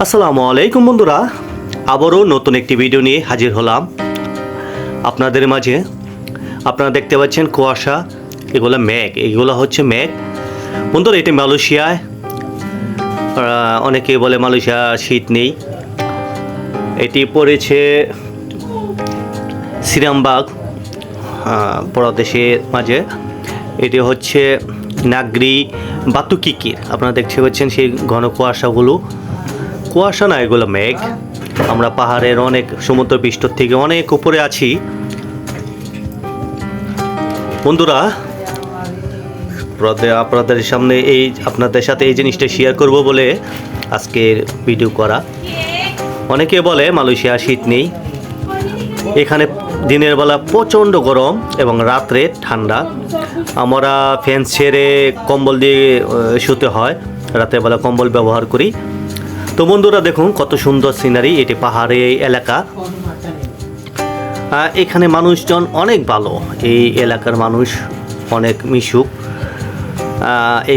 আসসালামু আলাইকুম বন্ধুরা, আবারও নতুন একটি ভিডিও নিয়ে হাজির হলাম। আপনাদের মাঝে আপনারা দেখতে পাচ্ছেন কুয়াশা, এগুলো মেঘ, এগুলো হচ্ছে মেঘ। বন্ধুরা, এটি মালয়েশিয়ায় অনেকে বলে মালয়েশিয়া শীত নেই। এটি পড়েছে শ্রীরামবাগ প্রদেশের মাঝে। এটি হচ্ছে নাগরি বাতুকিকির, আপনারা দেখতে পাচ্ছেন সেই ঘন কুয়াশাগুলো। কুয়াশা না এগুলো মেঘ। আমরা পাহাড়ের অনেক সমুদ্র পৃষ্ঠ থেকে অনেক উপরে আছি। বন্ধুরা আপনাদের- সামনে এই, আপনাদের সাথে এই জিনিসটা শেয়ার করব বলে আজকের ভিডিও করা। অনেকে বলে মালয়েশিয়া শীত নেই। এখানে দিনের বেলা প্রচণ্ড গরম এবং রাত্রে ঠান্ডা। আমরা ফ্যান ছেড়ে কম্বল দিয়ে শুতে হয়। রাতের বেলা কম্বল ব্যবহার করি। তো বন্ধুরা দেখুন, কত সুন্দর সিনারি এটি পাহাড়ে এলাকা। এখানে মানুষজন অনেক ভালো। এই এলাকার মানুষ অনেক মিশুক।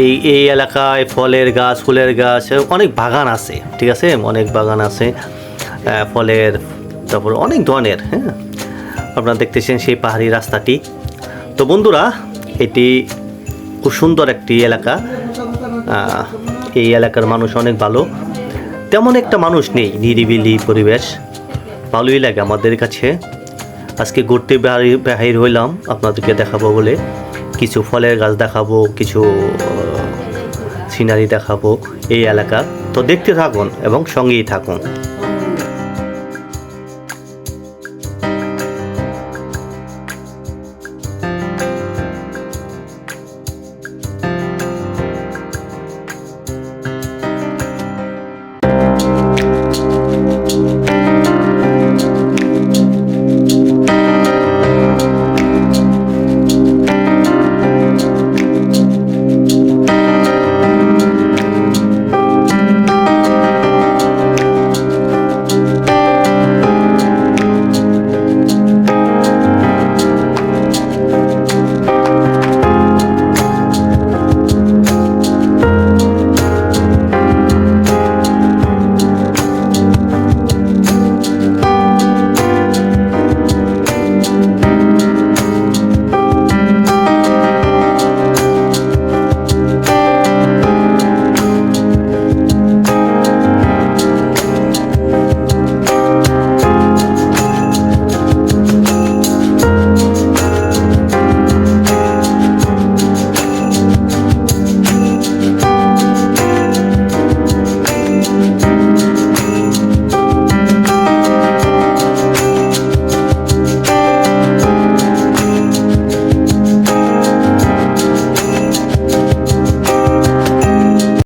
এই এই এলাকায় ফলের গাছ, ফুলের গাছ, অনেক বাগান আছে, ঠিক আছে? অনেক বাগান আছে। ফলের, তারপর অনেক ধরনের হ্যাঁ? আপনারা দেখতেছেন সেই পাহাড়ি রাস্তাটি। তো বন্ধুরা, এটি খুব সুন্দর একটি এলাকা। এই এলাকার মানুষ অনেক ভালো। তেমন একটা মানুষ নেই, নিরিবিলি পরিবেশ। ভালোই লাগে আমাদের কাছে। আজকে ঘুরতে বাহির হইলাম, আপনাদেরকে দেখাবো বলে। কিছু ফলের গাছ দেখাবো, কিছু সিনারি দেখাবো এই এলাকা। তো দেখতে থাকুন এবং সঙ্গেই থাকুন।